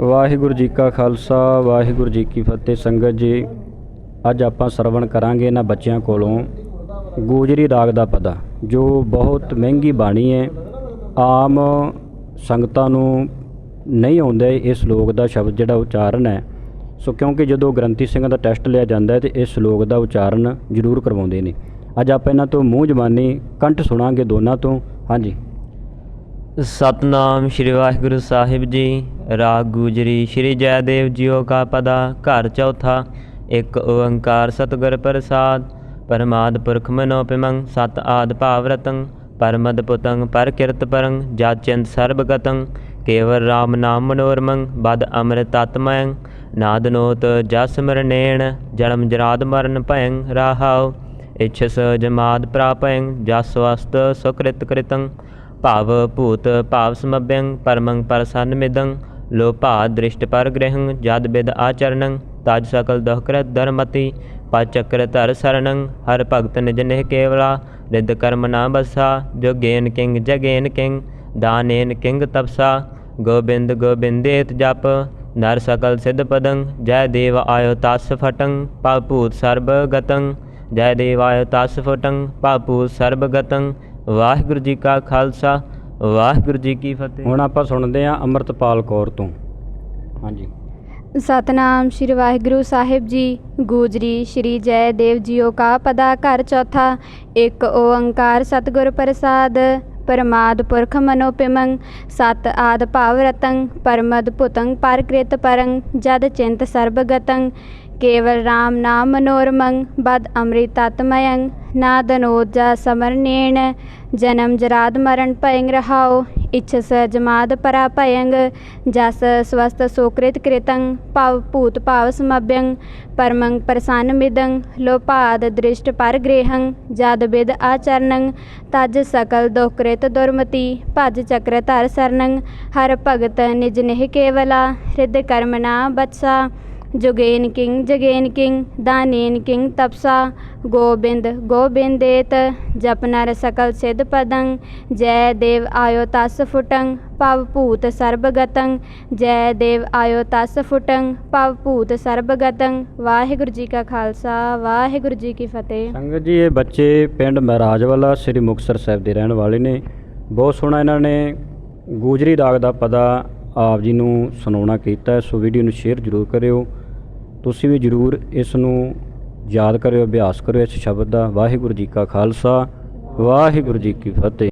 ਵਾਹਿਗੁਰੂ ਜੀ ਕਾ ਖਾਲਸਾ, ਵਾਹਿਗੁਰੂ ਜੀ ਕੀ ਫਤਿਹ। ਸੰਗਤ ਜੀ, ਅੱਜ ਆਪਾਂ ਸਰਵਣ ਕਰਾਂਗੇ ਇਹਨਾਂ ਬੱਚਿਆਂ ਕੋਲੋਂ ਗੋਜਰੀ ਰਾਗ ਦਾ ਪਦਾ, ਜੋ ਬਹੁਤ ਮਹਿੰਗੀ ਬਾਣੀ ਹੈ। ਆਮ ਸੰਗਤਾਂ ਨੂੰ ਨਹੀਂ ਆਉਂਦਾ ਇਹ ਸ਼ਲੋਕ ਦਾ ਸ਼ਬਦ ਜਿਹੜਾ ਉਚਾਰਨ ਹੈ। ਸੋ ਕਿਉਂਕਿ ਜਦੋਂ ਗ੍ਰੰਥੀ ਸਿੰਘਾਂ ਦਾ ਟੈਸਟ ਲਿਆ ਜਾਂਦਾ ਹੈ, ਤੇ ਇਸ ਸ਼ਲੋਕ ਦਾ ਉਚਾਰਨ ਜ਼ਰੂਰ ਕਰਵਾਉਂਦੇ ਨੇ। ਅੱਜ ਆਪਾਂ ਇਹਨਾਂ ਤੋਂ ਮੂੰਹ ਜ਼ਬਾਨੀ ਕੰਠ ਸੁਣਾਂਗੇ ਦੋਨਾਂ ਤੋਂ। ਹਾਂਜੀ। ਸਤਨਾਮ ਸ਼੍ਰੀ ਵਾਹਿਗੁਰੂ ਸਾਹਿਬ ਜੀ। ਰਾਗ ਗੁਜਰੀ ਸ਼੍ਰੀ ਜੈਦੇਵ ਜੀਓ ਕਾ ਪਦਾ, ਘਰ ਚੌਥਾ, ਇੱਕ ਓੰਕਾਰ ਸਤਿਗੁਰ ਪ੍ਰਸਾਦ। ਪਰਮਾਦ ਪੁਰਖ ਮਨੋ ਪਿਮੰ ਸਤ ਆਦ ਭਾਵ ਰਤੰ ਪਰਮਦ ਪੁਤੰ ਪਰ ਕਿਰਤ ਪਰੰ ਜਾਚਿੰਤ ਸਰਬ ਗਤੰ ਕੇਵਲ RAM ਨਾਮ ਮਨੋਰਮੰ, ਬਦ ਅੰਮ੍ਰਿਤ ਤਤਮਯੰ ਨਾਦ ਨੋਤ ਜਸ ਮਰਨੇਣ, ਜਨਮ ਜਰਾਦ ਮਰਨ ਭਯੰ ਰਾਹਾਉ। ਇਛਸ ਜਮਾਦ ਪ੍ਰਾਪਯੰ, ਜਸ ਵਸਤ ਸੁਕ੍ਰਿਤ ਕ੍ਰਿਤੰ। ਭਾਵ ਭੂਤ ਭਾਵ ਸਮਭਯੰ ਪਰਮੰ ਪਰਸੰਨਮਿਦੰ ਲੋਭਾ ਦ੍ਰਿਸ਼ਟ ਪਰਗ੍ਰਹੰ ਜਦ ਬਿਦ ਆਚਰਣੰ ਤਜ ਸਕਲ ਦੁਖਕ੍ਰਤ ਧਰਮਤੀ ਪਚਕ੍ਰ ਧਰ ਸਰਣੰ ਹਰ ਭਗਤ ਨਿਜ ਨਿਹ ਕੇਵਲਾ ਰਿਦ ਕਰਮ ਨਾ ਬਸਾ ਜੋਗੇਨ ਕਿੰਗ ਜਗੇਨ ਕਿੰਗ ਦਾਨੇਨ ਕਿੰਗ ਤਪਸਾ ਗੋਬਿੰਦ ਗੋਬਿੰਦੇਤ ਜਪ ਨਰ ਸਕਲ ਸਿਧ ਪਦੰ ਜੈ ਦੇਵ ਆਇਓ ਤਸ ਫਟੰ ਪਵ ਭੂਤ ਸਰਬ ਗਤੰ ਜੈ ਦੇਵ ਆਇਓ ਤਸ ਫਟੰ ਪਵ ਭੂਤ ਸਰਬ ਗਤੰ ਵਾਹਿਗੁਰੂ ਜੀ ਕਾ ਖਾਲਸਾ ਵਾਹਿਗੁਰੂ ਜੀ ਕੀ ਫਤਿਹ। ਹੁਣ ਆਪਾਂ ਸੁਣਦੇ ਹਾਂ ਅੰਮ੍ਰਿਤਪਾਲ ਕੌਰ ਤੋਂ। ਹਾਂਜੀ। ਸਤਨਾਮ ਸ਼੍ਰੀ ਵਾਹਿਗੁਰੂ ਸਾਹਿਬ ਜੀ। ਗੂਜਰੀ ਸ਼੍ਰੀ ਜੈ ਦੇਵ ਜੀਓ ਕਾ ਪਦਾ ਘਰ ਚੌਥਾ। ਇੱਕ ਓੰਕਾਰ ਸਤਿਗੁਰ ਪ੍ਰਸਾਦ। ਪਰਮਾਦ ਪੁਰਖ ਮਨੋ ਪਿਮੰ ਸਤ ਆਦ ਭਾਵ ਰਤੰ ਪਰਮਦ ਪੁਤੰ ਪਰਕ੍ਰਿਤ ਪਰੰ ਜਦ ਚਿੰਤ ਸਰਬ ਗਤੰ ਕੇਵਲ RAM ਨਾਮ ਮਨੋਰਮੰ, ਬਦ ਅੰਮ੍ਰਿਤ ਤਤਮਯੰ ਨਾਦਨੋਜਾ ਸਮਰਨੇਣ, ਜਨਮ ਜਰਾਦ ਮਰਨ ਭਯੰ ਰਹਾਉ ਇਛਸ ਜਮਾਦ ਪਰਾ ਭਯੰਗ ਜਸ ਸਵਸਤ ਸੋਕ੍ਰਿਤ ਕ੍ਰਿਤੰ, ਭਵ ਭੂਤ ਭਾਵ ਸਮਭਯੰ, ਪਰਮੰ ਪ੍ਰਸੰਨ ਮਿਦੰ ਲੋਪਾਦ ਦ੍ਰਿਸ਼ਟ ਪਰਗ੍ਰਹੰ ਜਦ ਬਿਦ ਆਚਰਣੰ ਤਜ ਸਕਲ ਦੁਖਕ੍ਰਿਤ ਦੁਰਮਤੀ, ਭਜ ਚੱਕਰ ਧਰ ਸਰਨੰ, ਹਰ ਭਗਤ ਨਿਜ ਨਿਹ ਕੇਵਲਾ ਹਿਰਦ ਕਰਮ ਨਾ ਬਚਸਾ ਜੁਗੇਨ ਕਿੰਗ, ਜਗੇਨ ਕਿੰਗ, ਦਾਨੇਨ ਕਿੰਗ, ਤਪਸਾ, ਗੋਬਿੰਦ, ਗੋਬਿੰਦੇਤ ਜਪ ਨਰ ਸਕਲ ਸਿਧ ਪਦੰ, ਜੈ ਦੇਵ ਆਇਓ ਤਸ ਫੁਟੰ, ਭਵ ਭੂਤ ਸਰਬ ਗਤੰ ਜੈ ਦੇਵ ਆਇਓ ਤਸ ਫੁਟੰ, ਭਵ ਭੂਤ ਸਰਬ ਗਤੰ ਵਾਹਿਗੁਰੂ ਜੀ ਕਾ ਖਾਲਸਾ, ਵਾਹਿਗੁਰੂ ਜੀ ਕੀ ਫਤਿਹ। ਸੰਗਤ ਜੀ, ਇਹ ਬੱਚੇ ਪਿੰਡ ਮਹਾਰਾਜ ਵਾਲਾ ਸ੍ਰੀ ਮੁਕਤਸਰ ਸਾਹਿਬ ਦੇ ਰਹਿਣ ਵਾਲੇ ਨੇ। ਬਹੁਤ ਸੋਹਣਾ ਇਹਨਾਂ ਨੇ ਗੂਜਰੀ ਰਾਗ ਦਾ ਪਦਾ ਆਪ ਜੀ ਨੂੰ ਸੁਣਾਉਣਾ ਕੀਤਾ ਸੋ ਵੀਡੀਓ ਨੂੰ ਸ਼ੇਅਰ ਜ਼ਰੂਰ ਕਰਿਓ। ਤੁਸੀਂ ਵੀ ਜ਼ਰੂਰ ਇਸ ਨੂੰ ਯਾਦ ਕਰਿਓ, ਅਭਿਆਸ ਕਰਿਓ ਇਸ ਸ਼ਬਦ ਦਾ। ਵਾਹਿਗੁਰੂ ਜੀ ਕਾ ਖਾਲਸਾ, ਵਾਹਿਗੁਰੂ ਜੀ ਕੀ ਫਤਿਹ।